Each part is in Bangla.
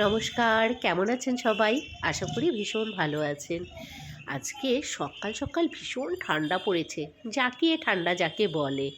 নমস্কার, কেমন আছেন সবাই? আশা করি ভীষণ ভালো আছেন। আজকে সকাল সকাল ভীষণ ঠান্ডা পড়েছে, যাকে ঠান্ডা যাকে বলে।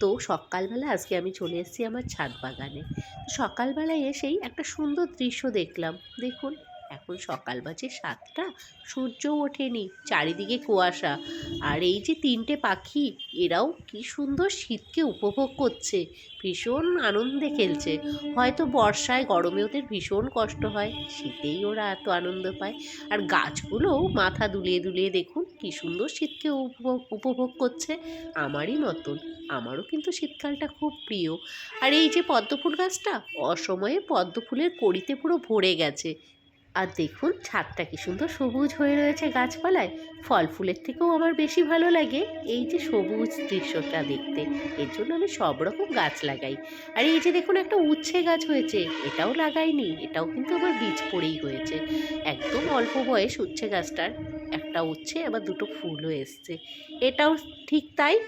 তো সকালবেলা আজকে আমি চলে এসেছি আমার ছাদ বাগানে। সকালবেলায় এসেই একটা সুন্দর দৃশ্য দেখলাম। দেখুন এখন সকাল বাজে সাতটা সূর্য ওঠেনি, চারিদিকে কুয়াশা। আর এই যে তিনটে পাখি, এরাও কি সুন্দর শীতকে উপভোগ করছে। ভীষণ আনন্দে খেলছে। হয়তো বর্ষায় গরমে ওদের ভীষণ কষ্ট হয়, শীতেই ওরা এত আনন্দ পায়। আর গাছগুলোও মাথা দুলিয়ে দুলিয়ে দেখুন, কি সুন্দর শীতকে উপভোগ উপভোগ করছে। আমারই মতন, আমারও কিন্তু শীতকালটা খুব প্রিয়। আর এই যে পদ্মফুল গাছটা, অসময়ে পদ্মফুলের কড়িতে পুরো ভরে গেছে। আর দেখুন, ছাদটা কি সুন্দর সবুজ হয়ে রয়েছে গাছপালায়। ফল ফুলের থেকেও আমার বেশি ভালো লাগে এই যে সবুজ দৃশ্যটা দেখতে। এর জন্য আমি সব রকম গাছ লাগাই। আর এই যে দেখুন একটা উচ্ছে গাছ হয়েছে, এটাও লাগাইনি, এটাও কিন্তু আমার বীজ পড়েই হয়েছে। একদম অল্প বয়স উচ্ছে গাছটার, একটা উচ্ছে, আবার দুটো ফুলও এসছে। এটাও ঠিক তাই,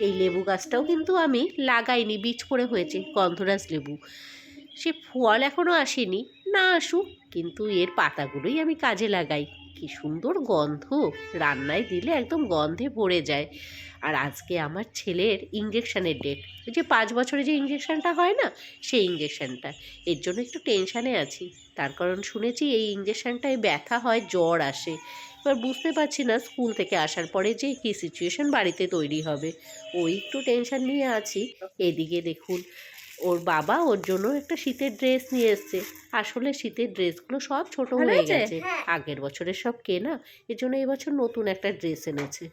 এই লেবু গাছটাও কিন্তু আমি লাগাইনি, বীজ পড়ে হয়েছে, গন্ধরাজ লেবু। সে ফল এখনও আসেনি, না আসুক কিন্তু এর পাতাগুলোই আমি কাজে লাগাই। কি সুন্দর গন্ধ। রান্নায় দিলে একদম গন্ধে ভরে যায়। আর আজকে আমার ছেলের ইঞ্জেকশানের ডেট ওই যে পাঁচ বছরে যে ইঞ্জেকশানটা হয় না, সেই ইঞ্জেকশানটা এর জন্য একটু টেনশানে আছি। তার কারণ শুনেছি এই ইঞ্জেকশানটায় ব্যথা হয়, জ্বর আসে। এবার বুঝতে পারছি না স্কুল থেকে আসার পরে যে কী সিচুয়েশন বাড়িতে তৈরি হবে। ওই একটু টেনশান নিয়ে আছি। এদিকে দেখুন ওর বাবা ওর জন্য একটা শীতের ড্রেস নিয়ে এসছে। আসলে শীতের ড্রেসগুলো সব ছোট হয়ে গেছে। আগের বছরের সব কেনা এর জন্য এবছর নতুন একটা ড্রেস এনেছে।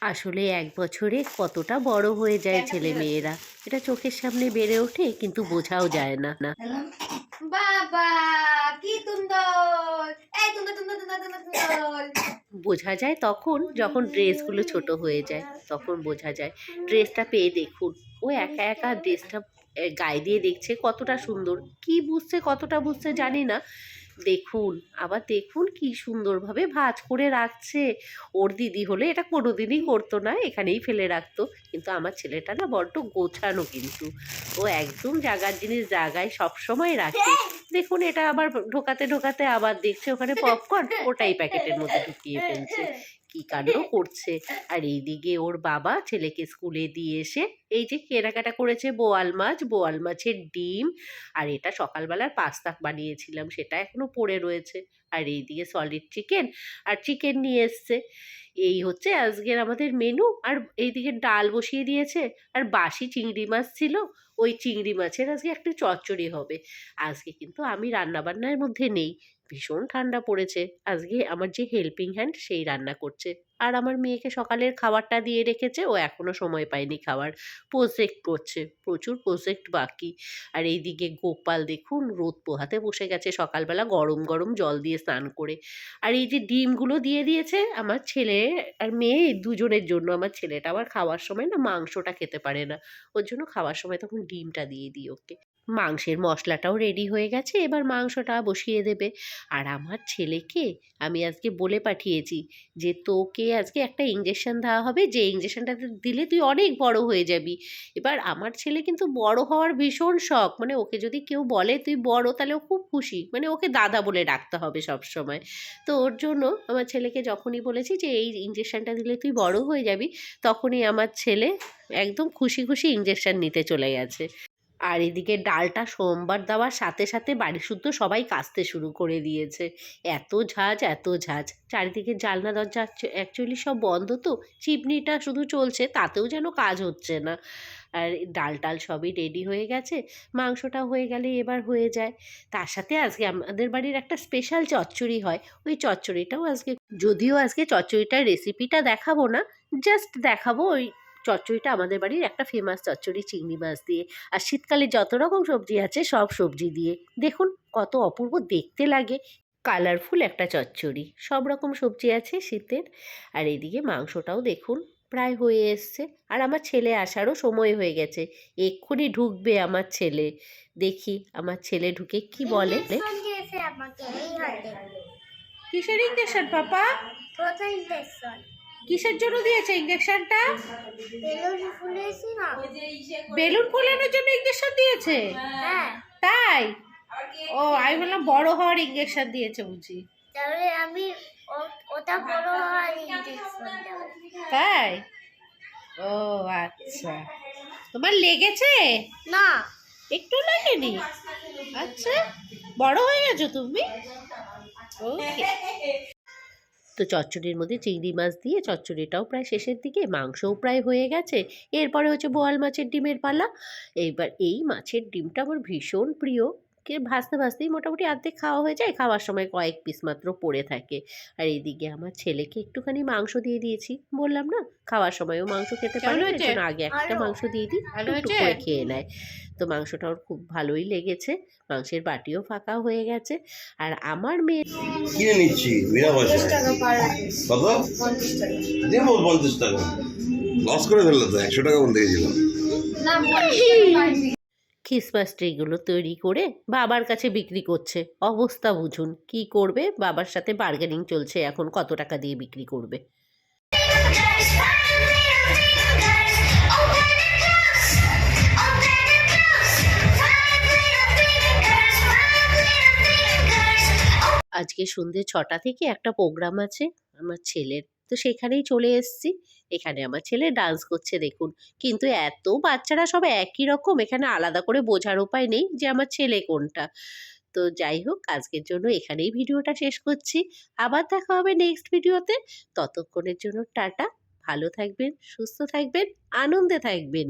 আসলে এক বছরে কতটা বড় হয়ে যায় ছেলে মেয়েরা। এটা চোখের সামনে বেড়ে ওঠে কিন্তু বোঝাও যায় না। না। বাবা কি এই বোঝা যায় তখন যখন ড্রেসগুলো ছোট হয়ে যায় তখন বোঝা যায়। ড্রেসটা পেয়ে দেখুন। ও একা একা ড্রেসটা গায়ে দিয়ে দেখছে কতটা সুন্দর। কি বুঝছে, কতটা বুঝছে জানি না। দেখুন, আবার দেখুন কি সুন্দরভাবে ভাজ করে রাখছে। ওর দিদি হলে এটা কোনোদিনই করতো না, এখানেই ফেলে রাখতো। কিন্তু আমার ছেলেটা না বড্ড গোছানো কিন্তু। ও একদম জায়গার জিনিস জায়গায় সবসময় রাখে। দেখুন, এটা আবার ঢোকাতে ঢোকাতে আবার দেখছে ওখানে পপকর্ন ওটাই প্যাকেটের মধ্যে ঢুকিয়ে ফেলছে। কি কাণ্ড করছে? আর এইদিকে ওর বাবা ছেলেকে স্কুলে দিয়ে এসে এই যে কেনাকাটা করেছে বোয়াল মাছ, বোয়াল মাছের ডিম। আর এটা সকালবেলার পাস্তা বানিয়েছিলাম, সেটা এখনও পড়ে রয়েছে। আর এইদিকে সলিড চিকেন আর চিকেন নিয়ে এসছে। এই হচ্ছে আজকের আমাদের মেনু আর এইদিকে ডাল বসিয়ে দিয়েছে। আর বাসি চিংড়ি মাছ ছিল। ওই চিংড়ি মাছের আজকে একটু চচ্চড়ি হবে। আজকে কিন্তু আমি রান্নাবান্নার মধ্যে নেই। ভীষণ ঠান্ডা পড়েছে। আজকে আমার যে হেল্পিং হ্যান্ড সেই রান্না করছে। আর আমার মেয়েকে সকালের খাবারটা দিয়ে রেখেছে, ও এখনও সময় পায়নি খাবার প্রজেক্ট করছে, প্রচুর প্রজেক্ট বাকি। আর এইদিকে গোপাল দেখুন রোদ পোহাতে বসে গেছে, সকালবেলা গরম গরম জল দিয়ে স্নান করে। আর এই যে ডিমগুলো দিয়ে দিয়েছে, আমার ছেলে আর মেয়ে দুজনের জন্য, আমার ছেলেটা আবার খাওয়ার সময় না মাংসটা খেতে পারে না। ওর জন্য খাওয়ার সময় তখন ডিমটা দিয়ে দিই ওকে। মাংসের মশলাটাও রেডি হয়ে গেছে, এবার মাংসটা বসিয়ে দেবে। আর আমার ছেলেকে আমি আজকে বলে পাঠিয়েছি যে, তোকে আজকে একটা ইঞ্জেকশন দেওয়া হবে, যে ইঞ্জেকশনটা দিলে তুই অনেক বড় হয়ে যাবি। এবার আমার ছেলে কিন্তু বড় হওয়ার ভীষণ শখ। মানে ওকে যদি কেউ বলে, তুই বড়, তাহলে ও খুব খুশি। মানে ওকে দাদা বলে ডাকতে হবে সব সময় তো ওর জন্য আমার ছেলেকে যখনই বলেছি যে, এই ইঞ্জেকশনটা দিলে তুই বড় হয়ে যাবি, তখনই আমার ছেলে একদম খুশি খুশি ইঞ্জেকশন নিতে চলে গেছে। আর এদিকে ডালটা সোমবার দেওয়ার সাথে সাথে বাড়ি শুদ্ধ সবাই কাচতে শুরু করে দিয়েছে। এত ঝাঁজ এত ঝাঁজ। চারিদিকে জানলা, দরজা অ্যাকচুয়ালি সব বন্ধ তো। চিমনিটা শুধু চলছে, তাতেও যেন কাজ হচ্ছে না। আর ডাল টাল সবই রেডি হয়ে গেছে। মাংসটা হয়ে গেলে এবার হয়ে যায়। তার সাথে আজকে আমাদের বাড়ির একটা স্পেশাল চচ্চড়ি হয়। ওই চচ্চড়িটাও আজকে, যদিও আজকে চচ্চড়িটার রেসিপিটা দেখাবো না জাস্ট দেখাবো ওই চচ্চড়িটা আমাদের বাড়ির একটা ফেমাস চচ্চড়ি চিংড়ি মাছ দিয়ে। আর শীতকালে যত রকম সবজি আছে সব সবজি দিয়ে। দেখুন কত অপূর্ব দেখতে লাগে। কালারফুল একটা চচ্চড়ি। সব রকম সবজি আছে শীতের। আর এদিকে মাংসটাও দেখুন প্রায় হয়ে এসছে। আর আমার ছেলে আসারও সময় হয়ে গেছে। এক্ষুনি ঢুকবে আমার ছেলে। দেখি আমার ছেলে ঢুকে কি বলে। ইঞ্জেকশন দিয়েছে আমাকে। এই হাতে কিসের ইঞ্জেকশন পাপা? প্রথম ইঞ্জেকশন কিসের জন্য দিয়েছে ইঞ্জেকশনটা বেলুন ফুলেছি না। বেলুন ফোলানোর জন্য ইঞ্জেকশন দিয়েছে? হ্যাঁ। তাই? ও আমি বললাম বড় হওয়ার ইঞ্জেকশন দিয়েছে বুঝি তাহলে আমি ওটা বড় হওয়ার ইঞ্জেকশন তাই? ও আচ্ছা। তোমার লেগেছে? না। একটু লাগেনি? আচ্ছা। বড় হয়ে গেছো তুমি? ওকে তো চচ্চড়ির মধ্যে চিংড়ি মাছ দিয়ে চচ্চড়িটাও প্রায় শেষের দিকে, মাংসও প্রায় হয়ে গেছে। এরপরে হচ্ছে বোয়াল মাছের ডিমের পালা। এইবার এই মাছের ডিমটা আমার ভীষণ প্রিয়। কে ভাজতে ভাজতেই মোটামুটি আর্ধেক খাওয়া হয়ে যায়। খাওয়ার সময় কয়েক পিস মাত্র পড়ে থাকে। আর এইদিকে আমার ছেলেকে একটুখানি মাংস দিয়ে দিয়েছি। বললাম না খাওয়ার সময়ও মাংস খেতে পারে না, আগে একটা মাংস দিয়ে দিই একটু করে খেয়ে নেয়। তো মাংসটা ওর খুব ভালোই লেগেছে। মাংসের বাটিও ফাঁকা হয়ে গেছে। আর আমার মেয়ে কিনে নিচ্ছি? বিনা পয়সা কত? দেবো পঞ্চাশ টাকা। লস করে ফেলল তো একশো টাকা বলতে গেছিলাম। খ্রিসমাস ট্রিগুলো তৈরি করে বাবার কাছে বিক্রি করছে। অবস্থা বুঝুন, কি করবে? বাবার সাথে বার্গেনিং চলছে এখন, কত টাকা দিয়ে বিক্রি করবে? আজকে সন্ধ্যে ছটা থেকে একটা প্রোগ্রাম আছে। আমার ছেলের তো সেখানেই চলে এসেছি। এখানে আমার ছেলে ডান্স করছে, দেখুন। কিন্তু এত বাচ্চারা সব একই রকম, এখানে আলাদা করে বোঝার উপায় নেই যে আমার ছেলে কোনটা। তো যাই হোক, আজকের জন্য এখানেই ভিডিওটা শেষ করছি। আবার দেখা হবে নেক্সট ভিডিওতে। ততক্ষণের জন্য টাটা। ভালো থাকবেন, সুস্থ থাকবেন, আনন্দে থাকবেন।